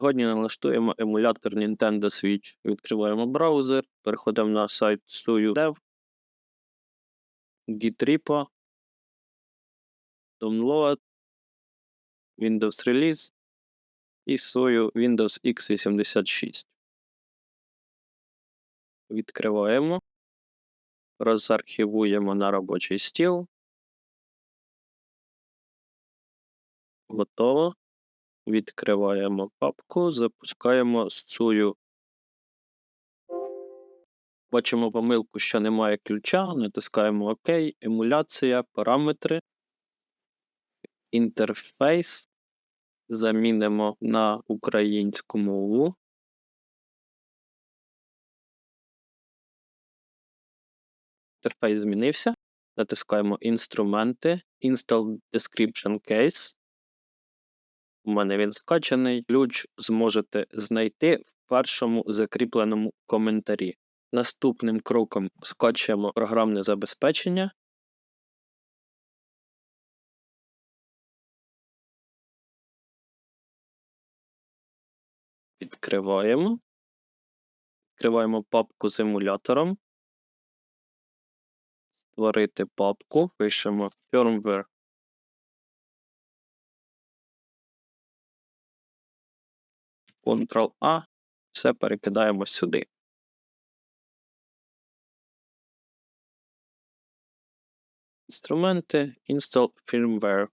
Сьогодні налаштуємо емулятор Nintendo Switch. Відкриваємо браузер, переходимо на сайт SUYU.dev, Git repo, Download, Windows Release і SUYU Windows x86. Відкриваємо, розархівуємо на робочий стіл. Готово. Відкриваємо папку, запускаємо SUYU. Бачимо помилку, що немає ключа, натискаємо ОК, емуляція, параметри, інтерфейс. Замінимо на українську мову. Інтерфейс змінився. Натискаємо інструменти, Install Description Case. У мене він скачаний. Ключ зможете знайти в першому закріпленому коментарі. Наступним кроком скачуємо програмне забезпечення. Відкриваємо. Відкриваємо папку з емулятором. Створити папку. Пишемо firmware Ctrl-A, все перекидаємо сюди. Інструменти, Install Firmware.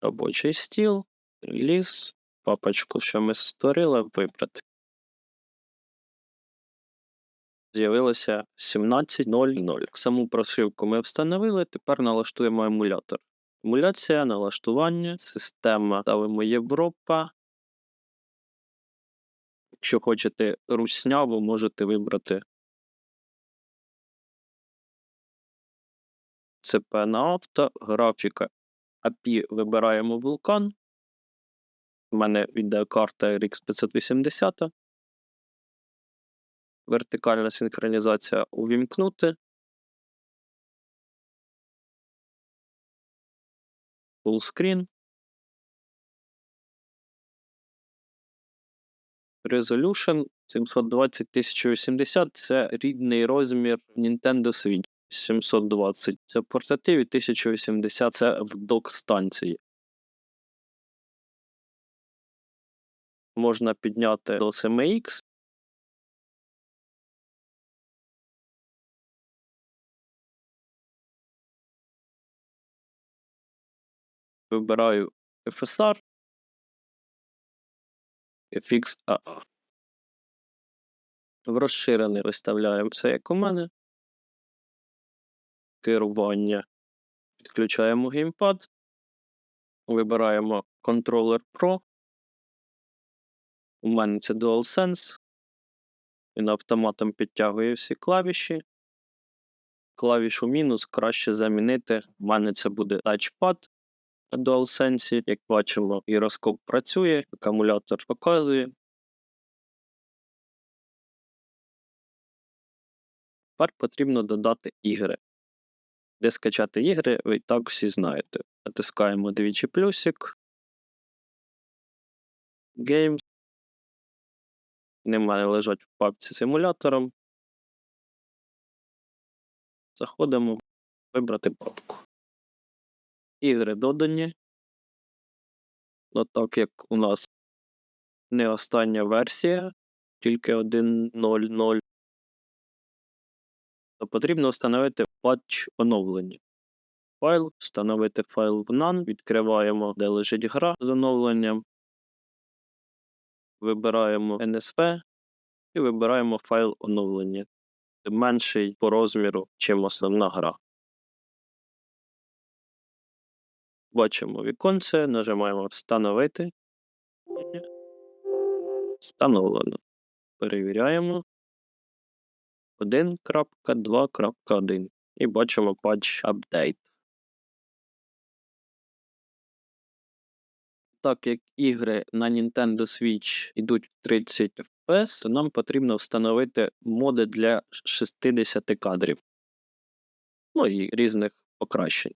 Робочий стіл, реліз, папочку, що ми створили, вибрати. З'явилося 17.00. Саму прошивку ми встановили, тепер налаштуємо емулятор. Емуляція, налаштування, система ставимо Європа. Якщо хочете русняву, можете вибрати ЦП на авто, графіка API вибираємо вулкан. У мене відеокарта RX 580. Вертикальна синхронізація увімкнути. Full screen. Resolution 720 1080 це рідний розмір Nintendo Switch 720. Це в портативі 1080 це в док-станції. Можна підняти до 7X. Вибираю FSR. FXAA. В розширений виставляємо все як у мене. Керування. Підключаємо геймпад. Вибираємо контролер Pro. У мене це DualSense. Він автоматом підтягує всі клавіші. Клавішу мінус краще замінити. У мене це буде тачпад DualSense. Як бачимо, гіроскоп працює, акумулятор показує. Тепер потрібно додати ігри. Де скачати ігри, ви і так всі знаєте. Натискаємо двічі плюсик. Games. Немає лежать в папці з емулятором. Заходимо вибрати папку. Ігри додані. Ну, так як у нас не остання версія, тільки 1.0.0, то потрібно встановити патч оновлення. Файл, встановити файл в NaN, відкриваємо, де лежить гра з оновленням. Вибираємо NSV і вибираємо файл оновлення. Менший по розміру, чим основна гра. Бачимо віконце, нажимаємо Встановити. Встановлено. Перевіряємо. 1.2.1. І бачимо патч Update. Так як ігри на Nintendo Switch йдуть в 30 FPS, то нам потрібно встановити моди для 60 кадрів. Ну і різних покращень.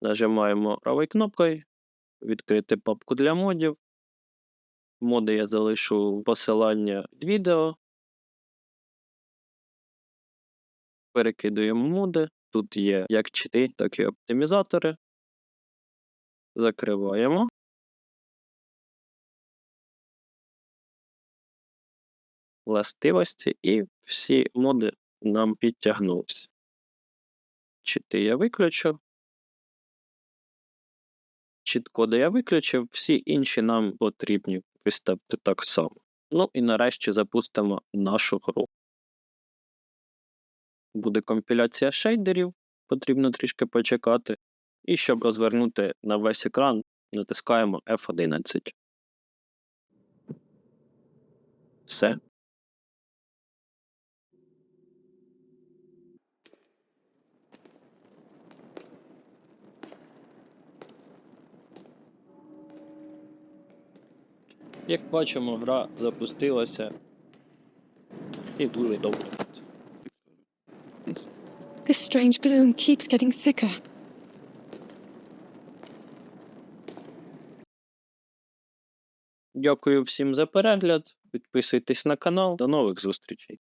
Нажимаємо правою кнопкою відкрити папку для модів. Моди я залишу посилання під відео. Перекидуємо моди. Тут є як чити, так і оптимізатори. Закриваємо. Властивості і всі моди нам підтягнулись. Чити я виключу. Чіт-коди я виключив, всі інші нам потрібні виставити так само. Ну і нарешті запустимо нашу гру. Буде компіляція шейдерів, потрібно трішки почекати. І щоб розвернути на весь екран, натискаємо F11. Все. Як бачимо, гра запустилася і дуже добре. This strange gloom keeps getting thicker. Дякую всім за перегляд. Підписуйтесь на канал. До нових зустрічей.